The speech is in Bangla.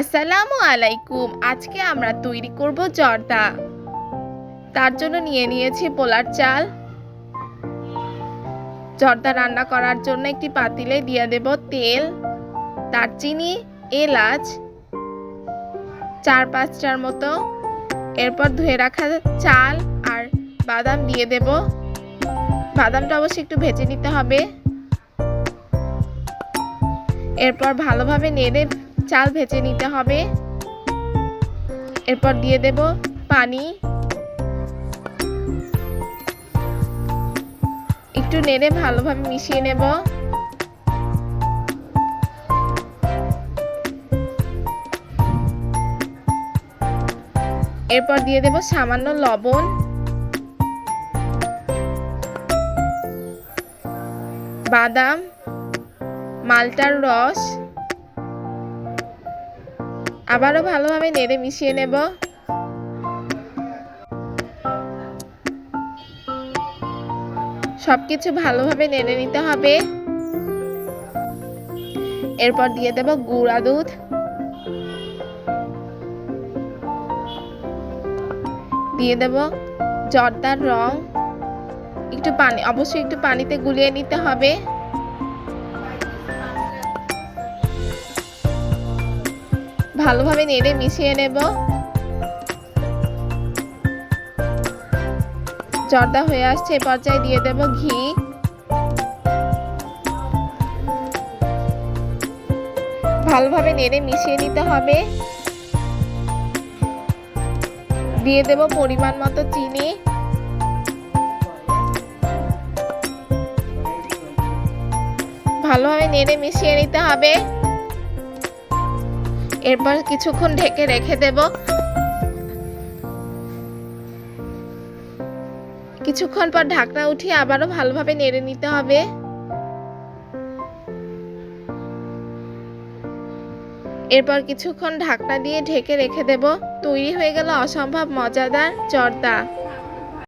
আসসালামু আলাইকুম, আজকে আমরা তৈরি করব জর্দা। তার জন্য নিয়ে নিয়েছি পোলার চাল। জর্দা রান্না করার জন্য একটি পাতিলে দিয়ে দেব তেল, দারচিনি, এলাচ, চার পাঁচটার মতো। এরপর ধুয়ে রাখা চাল আর বাদাম দিয়ে দেব। বাদামটা অবশ্যই একটু ভেজে নিতে হবে। এরপর ভালোভাবে নেড়ে চাল ভেজে নিতে হবে। এরপর দিয়ে দেব পানি। একটু নেড়ে ভালোভাবে মিশিয়ে নেব। এরপর দিয়ে দেব সামান্য লবণ। বাদাম, মালটার রস। আবারও ভালোভাবে নেড়ে মিশিয়ে নেব। সবকিছু ভালোভাবে নেড়ে নিতে হবে। এরপর দিয়ে দেব গুঁড়া দুধ। দিয়ে দেব জর্দার রং। একটু পানি অবশ্যই একটু পানিতে গুলিয়ে নিতে হবে। ভালোভাবে নেড়ে মিশিয়ে নেব। জর্দা হয়ে আসছে, এ পর্যায়ে দিয়ে দেব ঘি। ভালোভাবে নেড়ে মিশিয়ে নিতে হবে। দিয়ে দেব পরিমাণ মতো চিনি। ভালোভাবে নেড়ে মিশিয়ে নিতে হবে। এরপর কিছুক্ষণ ঢেকে রেখে দেব। কিছুক্ষণ পর ঢাকনা উঠিয়ে আবারও ভালোভাবে নেড়ে নিতে হবে। এরপর কিছুক্ষণ ঢাকনা দিয়ে ঢেকে রেখে দেব। তৈরি হয়ে গেল অসম্ভব মজাদার জর্দা।